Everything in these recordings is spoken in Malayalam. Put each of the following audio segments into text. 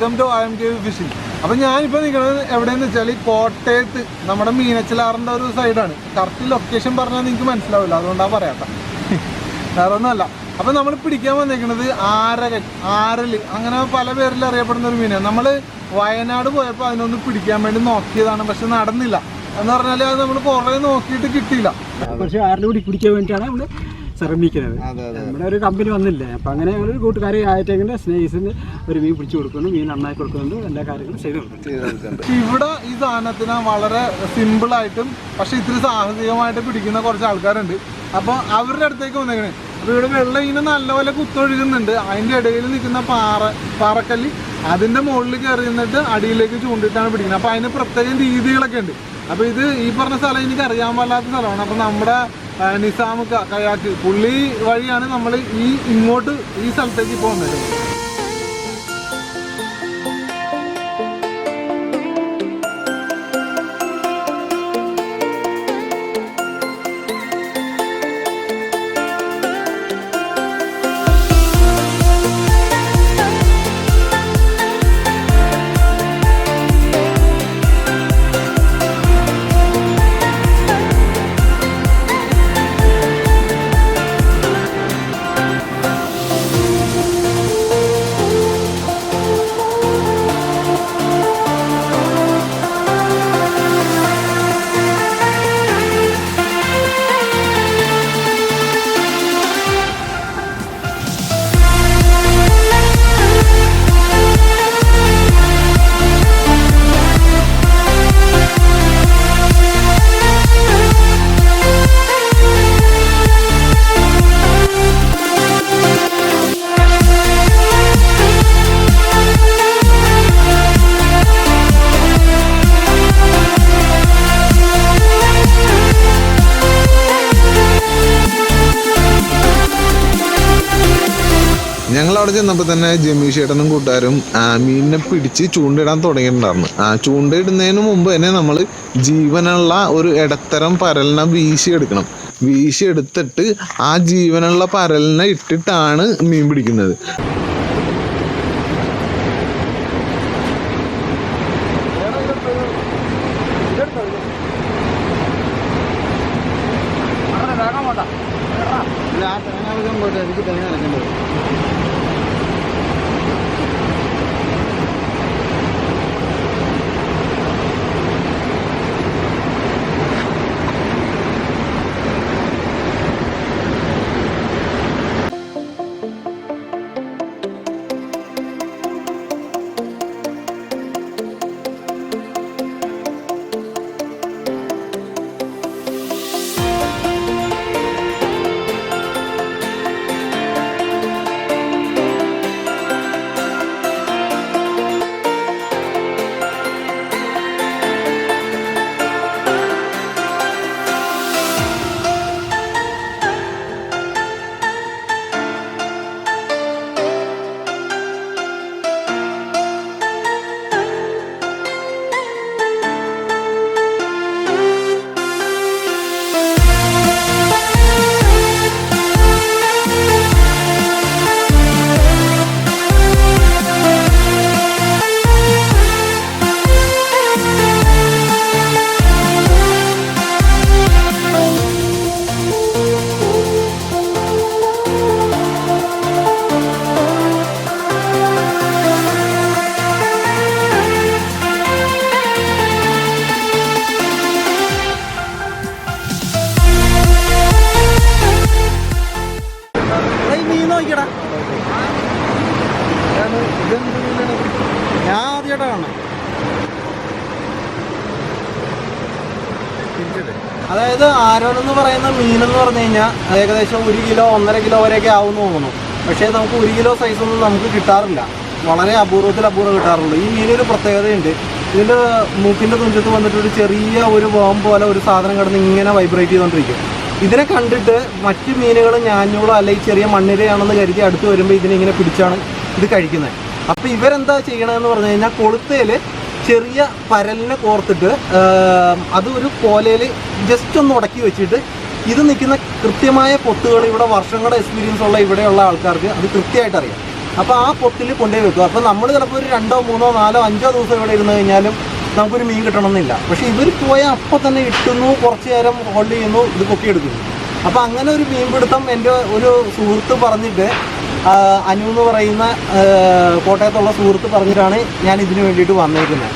Welcome to I M K fishing. അപ്പൊ ഞാനിപ്പോ നിൽക്കുന്നത് എവിടെയെന്ന് വെച്ചാൽ കോട്ടയത്ത് നമ്മുടെ മീനച്ചിലാറിന്റെ ഒരു സൈഡാണ് കറക്റ്റ് ലൊക്കേഷൻ പറഞ്ഞാൽ നിങ്ങൾക്ക് മനസ്സിലാവില്ല അതുകൊണ്ടാ പറയാത്ത. വേറെ ഒന്നുമല്ല. അപ്പൊ നമ്മൾ പിടിക്കാൻ വന്നേക്കുന്നത് ആരകൻ ആരൽ അങ്ങനെ പല പേരിൽ അറിയപ്പെടുന്ന ഒരു മീനാണ്. നമ്മൾ വയനാട് പോയപ്പോൾ അതിനൊന്ന് പിടിക്കാൻ വേണ്ടി നോക്കിയതാണ് പക്ഷെ നടന്നില്ല. എന്ന് പറഞ്ഞാൽ അത് നമ്മൾ കുറേ നോക്കിയിട്ട് കിട്ടിയില്ല. പക്ഷെ ആരുടെ കൂടി പിടിക്കാൻ വേണ്ടിയിട്ടാണ് നമ്മൾ ശ്രമിക്കുന്നത്. നമ്മുടെ ഒരു കമ്പനി വന്നില്ല? അപ്പം അങ്ങനെ ഞങ്ങൾ ഒരു കൂട്ടുകാരെ ആയിട്ടെങ്കിൽ സ്നേഹിസിന് ഒരു മീൻ പിടിച്ചു കൊടുക്കുന്നു മീൻ നന്നായി കൊടുക്കുന്നുണ്ട് എല്ലാ കാര്യങ്ങളും ചെയ്തു കൊടുക്കുന്നു. ഇവിടെ ഈ സാധനത്തിന് വളരെ സിമ്പിൾ ആയിട്ടും പക്ഷെ ഇത്തിരി സാഹസികമായിട്ട് പിടിക്കുന്ന കുറച്ച് ആൾക്കാരുണ്ട്. അപ്പോൾ അവരുടെ അടുത്തേക്ക് വന്നേക്കണേ. അപ്പോൾ ഇവിടെ വെള്ളം ഇങ്ങനെ നല്ലപോലെ കുത്തൊഴുകുന്നുണ്ട്. അതിന്റെ ഇടയിൽ നിൽക്കുന്ന പാറ പാറക്കല്ല് അതിന്റെ മുകളിൽ കയറി നിന്നിട്ട് അടിയിലേക്ക് ചൂണ്ടിട്ടാണ് പിടിക്കുന്നത്. അപ്പോൾ അതിന് പ്രത്യേകം രീതികളൊക്കെ ഉണ്ട്. അപ്പോൾ ഇത് ഈ പറഞ്ഞ സ്ഥലം എനിക്ക് അറിയാൻ പാടില്ലാത്ത സ്ഥലമാണ്. അപ്പോൾ നമ്മുടെ ആ, നിസാം ക- കയാക്ക്. പുള്ളി വഴിയാണ് നമ്മൾ ഈ ഇങ്ങോട്ട് ഈ സ്ഥലത്തേക്ക് പോകുന്നത്. അവിടെ ചെന്നപ്പോൾ തന്നെ ജമീഷ് ചേട്ടനും കൂട്ടുകാരും മീനിനെ പിടിച്ച് ചൂണ്ടയിടാൻ തുടങ്ങിയിട്ടുണ്ടായിരുന്നു. ആ ചൂണ്ടയിടുന്നതിന് മുമ്പ് തന്നെ നമ്മൾ ജീവനുള്ള ഒരു ഇടത്തരം പരലിനെ വീശി എടുത്തിട്ട് ആ ജീവനുള്ള പരലിനെ ഇട്ടിട്ടാണ് മീൻ പിടിക്കുന്നത്. നീ നോക്കിയടാ ഞാൻ ആദ്യമായിട്ടാ കാണാം അതായത് ആരോൺ എന്ന് പറയുന്ന മീൻ എന്ന് പറഞ്ഞു കഴിഞ്ഞാൽ ഏകദേശം ഒരു കിലോ ഒന്നര കിലോ വരെയൊക്കെ ആവുമെന്ന് തോന്നുന്നു. പക്ഷേ നമുക്ക് ഒരു കിലോ സൈസൊന്നും നമുക്ക് കിട്ടാറില്ല. വളരെ അപൂർവത്തിൽ അപൂർവം കിട്ടാറുള്ളൂ. ഈ മീനൊരു പ്രത്യേകതയുണ്ട്. ഇതിന്റെ മൂക്കിന്റെ തുഞ്ചത്ത് വന്നിട്ട് ഒരു ചെറിയ ഒരു ബോംബ് പോലെ ഒരു സാധനം കിടന്ന് ഇങ്ങനെ വൈബ്രേറ്റ് ചെയ്തുകൊണ്ടിരിക്കും ഇതിനെ കണ്ടിട്ട് മറ്റു മീനുകൾ ഞാഞ്ഞൂളോ അല്ലെങ്കിൽ ചെറിയ മണ്ണിരയാണെന്ന് കരുതി അടുത്ത് വരുമ്പോൾ ഇതിനെ ഇങ്ങനെ പിടിച്ചാണ് ഇത് കഴിക്കുന്നത്. അപ്പോൾ ഇവരെന്താ ചെയ്യണമെന്ന് പറഞ്ഞു കഴിഞ്ഞാൽ കൊളുത്തയിൽ ചെറിയ പരലിനെ കോർത്തിട്ട് അത് ഒരു കോലയിൽ ജസ്റ്റ് ഒന്ന് ഉടക്കി വെച്ചിട്ട് ഇത് നിൽക്കുന്ന കൃത്യമായ പൊത്തുകൾ ഇവിടെ വർഷങ്ങളുടെ എക്സ്പീരിയൻസ് ഉള്ള ഇവിടെയുള്ള ആൾക്കാർക്ക് അത് കൃത്യമായിട്ട് അറിയാം. അപ്പോൾ ആ പൊത്തിൽ കൊണ്ടുപോയി വെക്കും. അപ്പോൾ നമ്മൾ ചിലപ്പോൾ ഒരു രണ്ടോ മൂന്നോ നാലോ അഞ്ചോ ദിവസം ഇവിടെ ഇരുന്ന് കഴിഞ്ഞാലും നമുക്കൊരു മീൻ കിട്ടണമെന്നില്ല. പക്ഷേ ഇവർ പോയാൽ അപ്പോൾ തന്നെ ഇട്ടുന്നു കുറച്ച് നേരം ഹോൾഡ് ചെയ്യുന്നു ഇത് പൊക്കിയെടുക്കുന്നു അപ്പോൾ അങ്ങനെ ഒരു മീൻ പിടുത്തം എന്റെ ഒരു സുഹൃത്ത് പറഞ്ഞിട്ട് അനു എന്ന് പറയുന്ന കോട്ടയത്തുള്ള സുഹൃത്ത് പറഞ്ഞിട്ടാണ് ഞാൻ ഇതിനു വേണ്ടിയിട്ട് വന്നേക്കുന്നത്.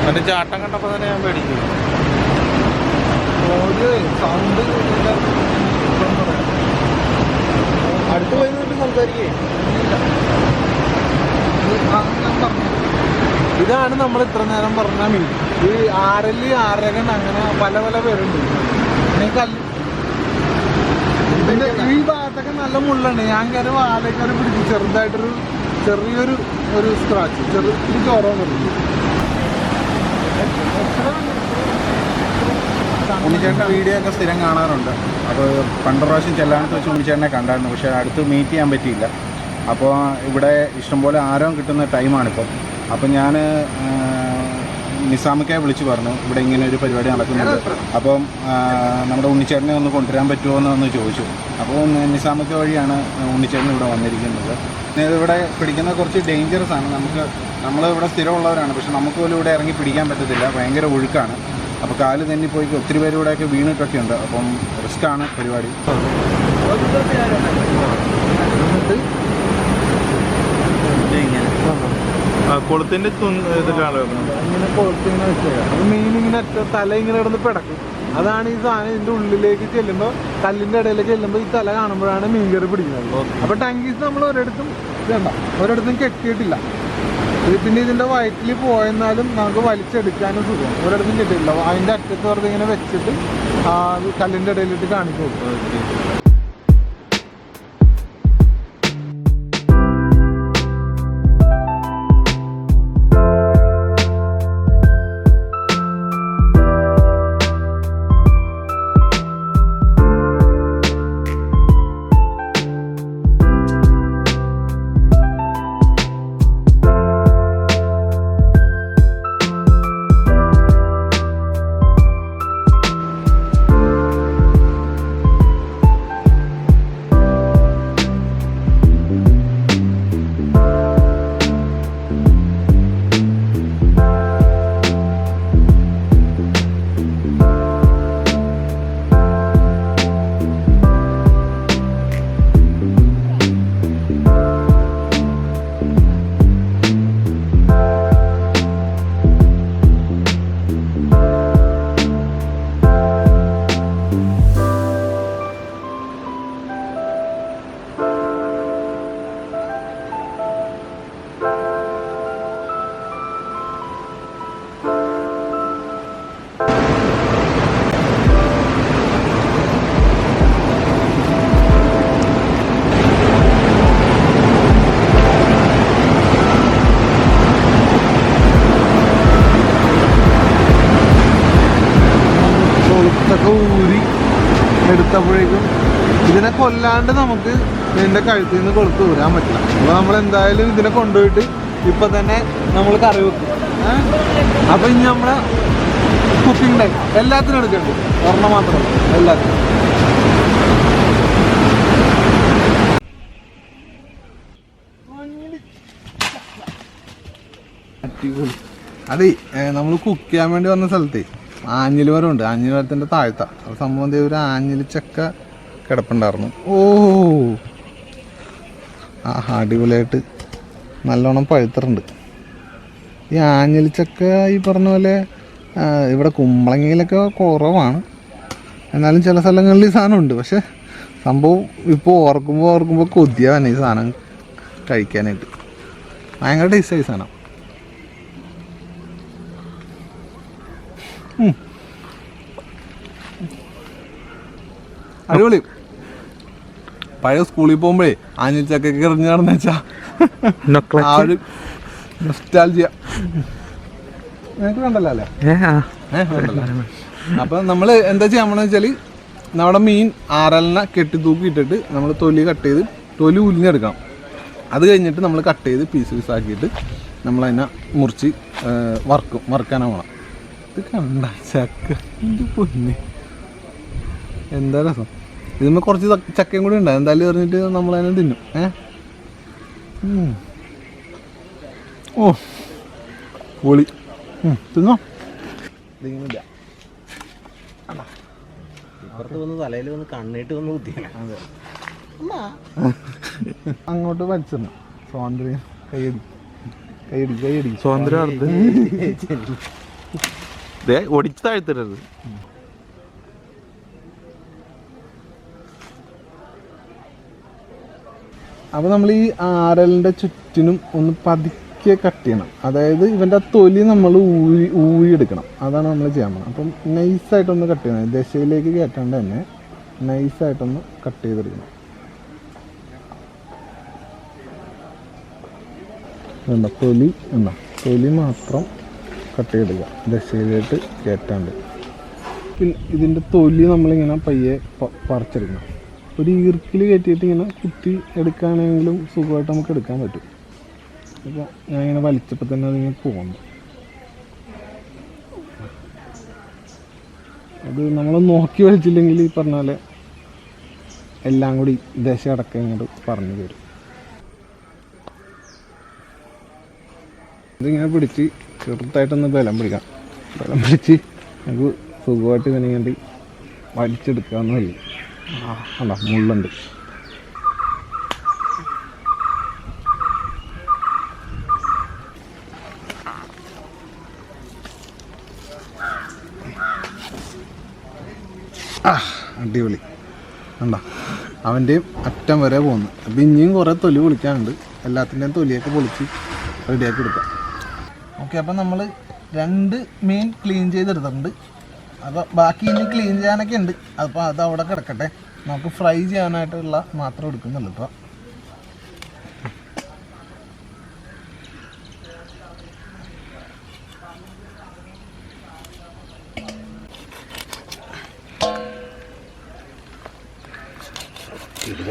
അതിന്റെ ചാട്ടം കണ്ടപ്പോ തന്നെ ഞാൻ പേടിച്ചു. സൗണ്ട് അടുത്ത് പോയി നിന്നിട്ട് സംസാരിക്കേ. ഇതാണ് നമ്മൾ ഇത്ര നേരം പറഞ്ഞ മീൻ ഈ ആരൽ ആരകൻ അങ്ങനെ പല പല പേരുണ്ട്. പിന്നെ ഈ ഭാഗത്തൊക്കെ നല്ല മുള്ളാണ്. ഞാൻ കയറി വാലക്കാരെ പിടിച്ചു ചെറുതായിട്ടൊരു ചെറിയൊരു ഒരു സ്ക്രാച്ച് ചെറു ചോറോ പറഞ്ഞു ഉണ്ണിച്ചേട്ടന്റെ വീഡിയോ ഒക്കെ സ്ഥിരം കാണാറുണ്ട്. അപ്പോൾ പണ്ട് പ്രാവശ്യം ചെല്ലാനത്ത് വെച്ച് ഉണ്ണിച്ചേട്ടനെ കണ്ടായിരുന്നു. പക്ഷേ അടുത്ത് മീറ്റ് ചെയ്യാൻ പറ്റിയില്ല. അപ്പോൾ ഇവിടെ ഇഷ്ടംപോലെ ആരോ കിട്ടുന്ന ടൈമാണിപ്പോൾ അപ്പോൾ ഞാൻ നിസാമക്കെ വിളിച്ചു പറഞ്ഞു ഇവിടെ ഇങ്ങനെ ഒരു പരിപാടി നടക്കുന്നുണ്ട്. അപ്പം നമ്മുടെ ഉണ്ണിച്ചേട്ടനെ ഒന്ന് കൊണ്ടുവരാൻ പറ്റുമോ എന്ന് ഒന്ന് ചോദിച്ചു. അപ്പോൾ നിസാമക്ക വഴിയാണ് ഉണ്ണിച്ചേട്ടൻ ഇവിടെ വന്നിരിക്കുന്നത്. ഇവിടെ പിടിക്കുന്ന കുറച്ച് ഡേഞ്ചറസ് ആണ്. നമുക്ക് നമ്മൾ ഇവിടെ സ്ഥിരമുള്ളവരാണ്. പക്ഷെ നമുക്ക് പോലും ഇവിടെ ഇറങ്ങി പിടിക്കാൻ പറ്റത്തില്ല. ഭയങ്കര ഒഴുക്കാണ്. അപ്പോൾ കാൽ തന്നെ പോയി ഒത്തിരി പേര് ഇവിടെയൊക്കെ വീണിട്ടൊക്കെ ഉണ്ട്. അപ്പം റിസ്ക്കാണ് പരിപാടി. കൊളുത്തിന്റെ ഇതിലാണ് ഇങ്ങനെ വെച്ചേക്കാം മീൻ ഇങ്ങനെ തല ഇങ്ങനെ കിടന്ന് പിടക്കും. അതാണ് ഈ സാധനം ഇതിന്റെ ഉള്ളിലേക്ക് ചെല്ലുമ്പോൾ കല്ലിന്റെ ഇടയിലേക്ക് ചെല്ലുമ്പോൾ ഈ തല കാണുമ്പോഴാണ് മീൻ കയറി പിടിക്കുന്നത്. അപ്പൊ ടങ്കീസ് നമ്മൾ ഒരിടത്തും വേണ്ട ഒരിടത്തും കെട്ടിയിട്ടില്ല. ഇത് പിന്നെ ഇതിന്റെ വയറ്റിൽ പോയെന്നാലും നമുക്ക് വലിച്ചെടുക്കാനും സുഖം ഒരിടത്തും കെട്ടിയിട്ടില്ല. അതിന്റെ അറ്റത്ത് വെറുതെ ഇങ്ങനെ വെച്ചിട്ട് ആ കല്ലിന്റെ ഇടയിലിട്ട് കാണിച്ചു കൊടുക്കും. ഇതിനെ കൊല്ലാണ്ട് നമുക്ക് ഇതിന്റെ കഴുത്തിൽ നിന്ന് കൊടുത്തു വിടാൻ പറ്റില്ല. അപ്പൊ നമ്മൾ എന്തായാലും ഇതിനെ കൊണ്ടുപോയിട്ട് ഇപ്പൊ തന്നെ നമ്മൾ കറി വെക്കും? അപ്പൊ ഇനി നമ്മളെ കുക്കിംഗ് ടൈം എല്ലാത്തിനും എടുക്കണ്ട്. ഒരെണ്ണം മാത്രം എല്ലാത്തിനും. അതെ നമ്മൾ കുക്ക് ചെയ്യാൻ വേണ്ടി വന്ന സ്ഥലത്തെ ആഞ്ഞിലി മരം ഉണ്ട് ആഞ്ഞിലി വരത്തിന്റെ താഴ്ത്ത. അപ്പോൾ സംഭവം ഒരു ആഞ്ഞിലി ചക്ക കിടപ്പുണ്ടായിരുന്നു. ഓ. ആ അടിപൊളിയായിട്ട് നല്ലോണം പഴുത്തിട്ടുണ്ട്. ഈ ആഞ്ഞലിച്ചക്ക ഈ പറഞ്ഞ പോലെ ഇവിടെ കുമ്പളങ്ങയിലൊക്കെ കുറവാണ്. എന്നാലും ചില സ്ഥലങ്ങളിൽ ഈ സാധനം ഉണ്ട് പക്ഷെ സംഭവം ഇപ്പോൾ ഓർക്കുമ്പോൾ ഓർക്കുമ്പോൾ കൊതിയാണ് ഈ സാധനം കഴിക്കാനായിട്ട്. ഭയങ്കര ടേസ്റ്റായി സാധനം. അടിപൊളി. പഴയ സ്കൂളിൽ പോകുമ്പോഴേ ആഞ്ഞിൽ ചക്കൊക്കെ എറിഞ്ഞു നടന്നു വെച്ചാ. ആ ഒരു നൊസ്റ്റാൾജിയ നിനക്ക് കണ്ടല്ലോ അല്ലേ? ഏഹ് കണ്ടല്ലോ അപ്പൊ നമ്മൾ എന്താ ചെയ്യാന്ന് വെച്ചാൽ നമ്മുടെ മീൻ ആറലിനെ കെട്ടി തൂക്കി ഇട്ടിട്ട് നമ്മൾ തൊലി കട്ട് ചെയ്ത് തൊലി ഉലിഞ്ഞെടുക്കണം അത് കഴിഞ്ഞിട്ട് നമ്മൾ കട്ട് ചെയ്ത് പീസ് പീസ് ആക്കിയിട്ട് നമ്മൾ അതിനെ മുറിച്ച് വറക്കും വറുക്കും. വറുക്കാനാ പോണം. ഇത് കണ്ട ചക്ക. പൊന്നെ. എന്താ രസം? ഇതിന്മേ കുറച്ച് ചക്ക- ചക്കയും കൂടി ഉണ്ട്. എന്തായാലും എറിഞ്ഞിട്ട് നമ്മൾ അതിനെ തിന്നും. ഏ. ഓ. പൊളി. തിന്നോ? ഇതിങ്ങനെ ഇല്ല. ഇപ്പുറത്ത് വന്ന് തലയിൽ വന്ന് കണ്ണിട്ട് വന്ന് കുത്തിയാണ്. അങ്ങോട്ട് വലിച്ചിടണം സ്വാതന്ത്ര്യം. കൈയടി കൈയടി കൈയടി സ്വാതന്ത്ര്യം ഓടിച്ച് ദേ അപ്പോൾ നമ്മൾ ഈ ആരലിന്റെ ചുറ്റിനും ഒന്ന് പതുക്കെ കട്ട് ചെയ്യണം. അതായത് ഇവന്റെ തൊലി നമ്മൾ ഊഴി ഊഴിയെടുക്കണം അതാണ് നമ്മൾ ചെയ്യാൻ പോകുന്നത് അപ്പം നൈസായിട്ടൊന്ന് കട്ട് ചെയ്യണം. ദശയിലേക്ക് കയറ്റാണ്ട് തന്നെ നൈസായിട്ടൊന്ന് കട്ട് ചെയ്തെടുക്കണം. വേണ്ട തൊലി എന്നാ തൊലി മാത്രം കട്ട് ചെയ്തെടുക്കുക. ദശയിലേക്ക് കയറ്റാണ്ട്. പിന്നെ ഇതിന്റെ തൊലി നമ്മളിങ്ങനെ പയ്യെ പറിച്ചെടുക്കണം. ഒരു ഈർക്കിൽ കയറ്റിയിട്ട് ഇങ്ങനെ കുത്തി എടുക്കുകയാണെങ്കിലും സുഖമായിട്ട് നമുക്ക് എടുക്കാൻ പറ്റും. അപ്പോൾ ഞാൻ ഇങ്ങനെ വലിച്ചപ്പോൾ തന്നെ അതിങ്ങനെ പോകുന്നു അത് നമ്മൾ നോക്കി വലിച്ചില്ലെങ്കിൽ ഈ പറഞ്ഞ പോലെ എല്ലാം കൂടി ദശ അടക്കം ഇങ്ങോട്ട് പറഞ്ഞു തരും. ഇതിങ്ങനെ പിടിച്ച് ചെറുതായിട്ടൊന്ന് ബലം പിടിക്കാം. ബലം പിടിച്ച് നമുക്ക് സുഖമായിട്ട് ഇതിനെ വഴി. അല്ല മുള്ളുണ്ട്. ആ അടിപൊളി. കണ്ട അവന്റെയും അറ്റം വരെ പോകുന്നു. അപ്പം ഇനിയും കുറേ തൊലി പൊളിക്കാനുണ്ട്. എല്ലാത്തിന്റെയും തൊലിയൊക്കെ പൊളിച്ച് റെഡിയാക്കി എടുക്കാം. ഓക്കെ അപ്പം നമ്മൾ രണ്ട് മെയിൻ ക്ലീൻ ചെയ്തെടുത്തിട്ടുണ്ട്. അപ്പോൾ ബാക്കി ഇനി ക്ലീൻ ചെയ്യാനൊക്കെ ഉണ്ട്. അപ്പോൾ അത് അവിടെ കിടക്കട്ടെ. നമുക്ക് ഫ്രൈ ചെയ്യാനായിട്ടുള്ള മാത്രം എടുക്കുന്നുള്ളൂ ഇപ്പോൾ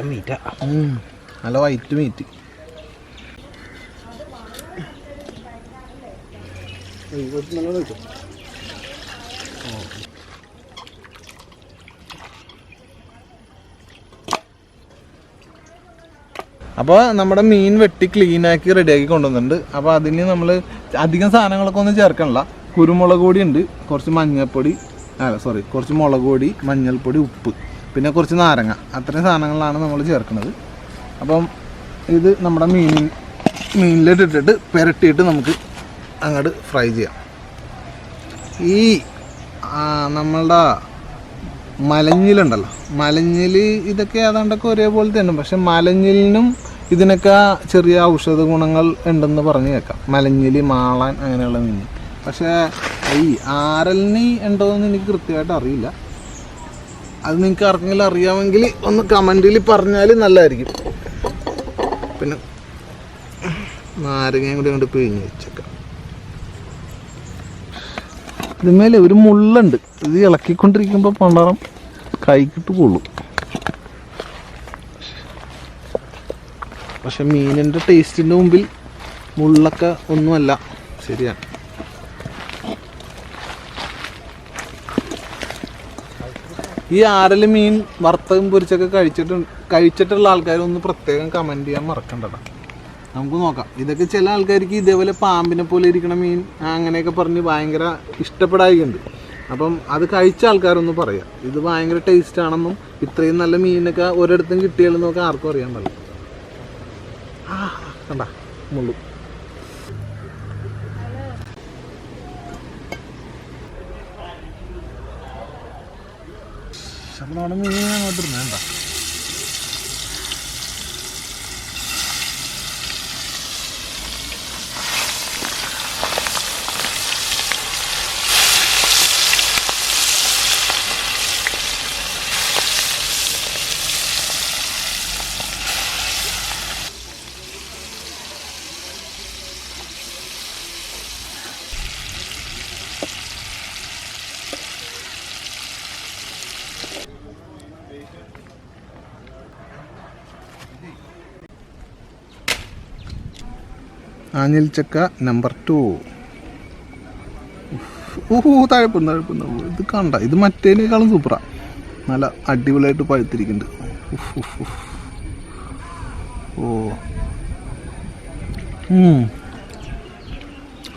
മീറ്റ നല്ല വൈറ്റ് മീറ്റ് അപ്പോൾ നമ്മുടെ മീൻ വെട്ടി ക്ലീനാക്കി റെഡിയാക്കി കൊണ്ടുവന്നിട്ടുണ്ട്. അപ്പോൾ അതിന് നമ്മൾ അധികം സാധനങ്ങളൊക്കെ ഒന്നും ചേർക്കണില്ല. കുരുമുളക് പൊടി ഉണ്ട് കുറച്ച് മഞ്ഞൾപ്പൊടി അല്ല സോറി കുറച്ച് മുളക് പൊടി മഞ്ഞൾപ്പൊടി ഉപ്പ് പിന്നെ കുറച്ച് നാരങ്ങ. അത്രയും സാധനങ്ങളാണ് നമ്മൾ ചേർക്കുന്നത്. അപ്പം ഇത് നമ്മുടെ മീൻ മീനിലിട്ടിട്ടിട്ട് പുരട്ടിയിട്ട് നമുക്ക് അങ്ങോട്ട് ഫ്രൈ ചെയ്യാം. ഈ നമ്മളുടെ മലഞ്ഞിലുണ്ടല്ലോ. മലഞ്ഞിൽ ഇതൊക്കെ ഏതാണ്ടൊക്കെ ഒരേപോലെ തന്നെ പക്ഷെ മലഞ്ഞിലിനും ഇതിനൊക്കെ ചെറിയ ഔഷധ ഗുണങ്ങൾ ഉണ്ടെന്ന് പറഞ്ഞു കേൾക്കാം. മലഞ്ഞിൽ മാളാൻ അങ്ങനെയുള്ള മീൻ. പക്ഷേ ഈ ആരലിന് ഉണ്ടോ എന്ന് എനിക്ക് കൃത്യമായിട്ട് അറിയില്ല. അത് നിങ്ങൾക്ക് ആർക്കെങ്കിലും അറിയാമെങ്കിൽ ഒന്ന് കമന്റിൽ പറഞ്ഞാൽ നല്ലതായിരിക്കും. പിന്നെ നാരങ്ങയും കൂടി അങ്ങോട്ട് പിഴിഞ്ഞ് വെച്ചേക്കാം. ഇതിന്മേലെ ഒരു മുള്ളുണ്ട്. ഇത് ഇളക്കിക്കൊണ്ടിരിക്കുമ്പോൾ പണ്ടാറം കൈക്കിട്ട് കൊള്ളും പക്ഷെ മീനിന്റെ ടേസ്റ്റിന്റെ മുമ്പിൽ മുള്ളൊക്കെ ഒന്നുമല്ല. ശരിയാണ്. ഈ ആരൽ മീൻ വറുത്തതും പൊരിച്ചൊക്കെ കഴിച്ചിട്ട് കഴിച്ചിട്ടുള്ള ആൾക്കാരൊന്ന് പ്രത്യേകം കമന്റ് ചെയ്യാൻ മറക്കണ്ടടാ. നമുക്ക് നോക്കാം. ഇതൊക്കെ ചില ആൾക്കാർക്ക് ഇതേപോലെ പാമ്പിനെ പോലെ ഇരിക്കണ മീൻ അങ്ങനെയൊക്കെ പറഞ്ഞ് ഭയങ്കര ഇഷ്ടപ്പെടായിട്ടുണ്ട്. അപ്പം അത് കഴിച്ച ആൾക്കാരൊന്ന് പറയാം. ഇത് ഭയങ്കര ടേസ്റ്റ് ആണെന്നും ഇത്രയും നല്ല മീനൊക്കെ ഒരിടത്തും കിട്ടിയാലെന്നൊക്കെ ആർക്കും അറിയാൻ പറ്റില്ല ആ കണ്ട മുള്ളു. നമ്മുടെ മീൻ അങ്ങോട്ട് ആഞ്ഞിൽ ചക്ക നമ്പർ ടു ഊഹൂ തഴപ്പുന്നു തഴപ്പുന്നു ഇത് കണ്ട ഇത് മറ്റേനേക്കാളും സൂപ്പറാ നല്ല അടിപൊളിയായിട്ട് പഴുത്തിരിക്കുന്നുണ്ട്. ഓ.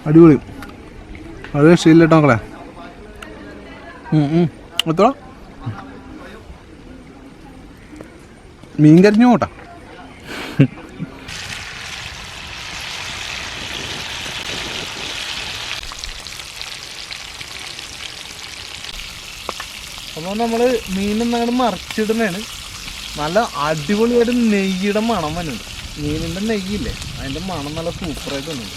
അടിപൊളി. അത് കേട്ടോ മക്കളെ. എത്ര മീൻ കരിഞ്ഞു പോട്ടാ. അപ്പോൾ നമ്മൾ മീനൊന്നങ്ങോട്ട് മറിച്ചിടുന്നതാണ്. നല്ല അടിപൊളിയായിട്ട് നെയ്യുടെ മണം വരുന്നുണ്ട് മീനിന്റെ നെയ്യില്ലേ? അതിന്റെ മണം നല്ല സൂപ്പറായിട്ട് വന്നുണ്ട്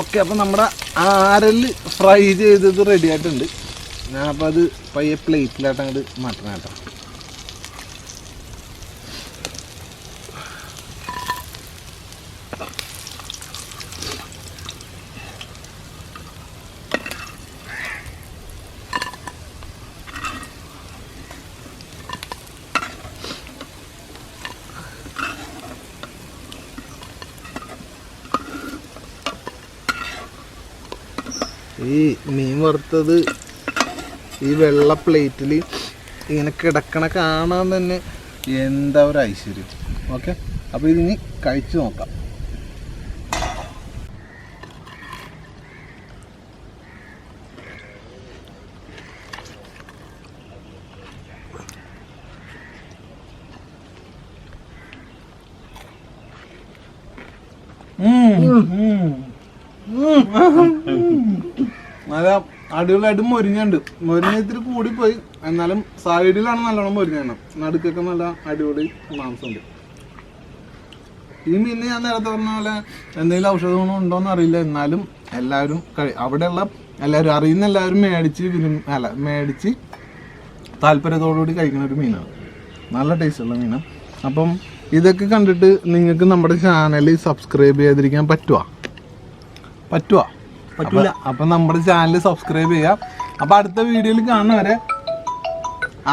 ഓക്കെ അപ്പം നമ്മുടെ ആരൽ ഫ്രൈ ചെയ്തത് റെഡി ആയിട്ടുണ്ട്. ഞാൻ അപ്പോൾ അത് പയ്യെ പ്ലേറ്റിലായിട്ട് അങ്ങോട്ട് മാറ്റണം കേട്ടോ ഈ മീൻ വറുത്തത് ഈ വെള്ള പ്ലേറ്റിൽ ഇങ്ങനെ കിടക്കണ കാണാൻ തന്നെ എന്താ ഒരു ഐശ്വര്യം. ഓക്കെ അപ്പോൾ ഇതിനി കഴിച്ചു നോക്കാം നല്ല അടിപൊളിയായിട്ട് മൊരിഞ്ഞുണ്ട്. മൊരിഞ്ഞ കൂടി പോയി എന്നാലും സൈഡിലാണ് നല്ലോണം മൊരിഞ്ഞെണ്ണം നടുക്കൊക്കെ നല്ല അടിപൊളി മാംസമുണ്ട്. ഈ മീനിന് ഞാൻ നേരത്തെ പറഞ്ഞ പോലെ എന്തെങ്കിലും ഔഷധ ഗുണം അറിയില്ല. എന്നാലും എല്ലാവരും അവിടെയുള്ള എല്ലാവരും അറിയുന്ന എല്ലാവരും മേടിച്ച് അല്ല മേടിച്ച് താല്പര്യത്തോടുകൂടി കഴിക്കുന്ന ഒരു മീനാണ്. നല്ല ടേസ്റ്റുള്ള മീനാണ്. അപ്പം ഇതൊക്കെ കണ്ടിട്ട് നിങ്ങൾക്ക് നമ്മുടെ ചാനൽ സബ്സ്ക്രൈബ് ചെയ്തിരിക്കാൻ പറ്റുമോ പറ്റുമോ പറ്റൂല. അപ്പൊ നമ്മുടെ ചാനൽ സബ്സ്ക്രൈബ് ചെയ്യാം. അപ്പൊ അടുത്ത വീഡിയോയിൽ കാണുന്നവരെ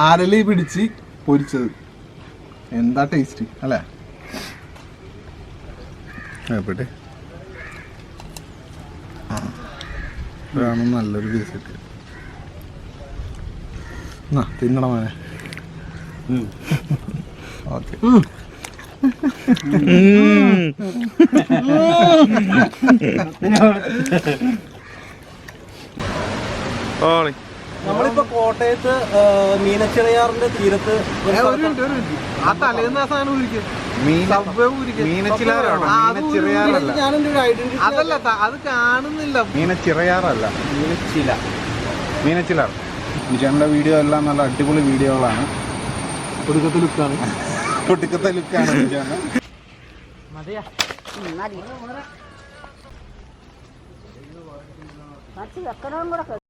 ആരലി പിടിച്ച് പൊരിച്ചത്? എന്താ ടേസ്റ്റ് അല്ലേ? ഇതാണ് നല്ലൊരു പീസ് തിന്നണമേ എന്നാ തിന്നണം മോനെ. ഓക്കെ. നമ്മളിപ്പോ കോട്ടയത്ത് മീനച്ചിളയാറിന്റെ മീനച്ചിറയാറിന്റെ തീരത്ത് ഒരു ഒരു മിനിറ്റ് ഒരു മിനിറ്റ്. ആ തലേന്ന് ആ സാധനം ഊരിക്കും? അതല്ല അത് കാണുന്നില്ല. മീനച്ചിറയാറല്ല. മീനച്ചില. മീനച്ചിലാർ. ചേട്ടന്റെ വീഡിയോ എല്ലാം നല്ല അടിപൊളി വീഡിയോകളാണ്. ഒടുക്കത്തെ ലുക്കാണ് ഒടുക്കത്തെ ലുക്കാണ് ചേട്ടൻ കുറച്ച് വെക്കണവും കൂടെ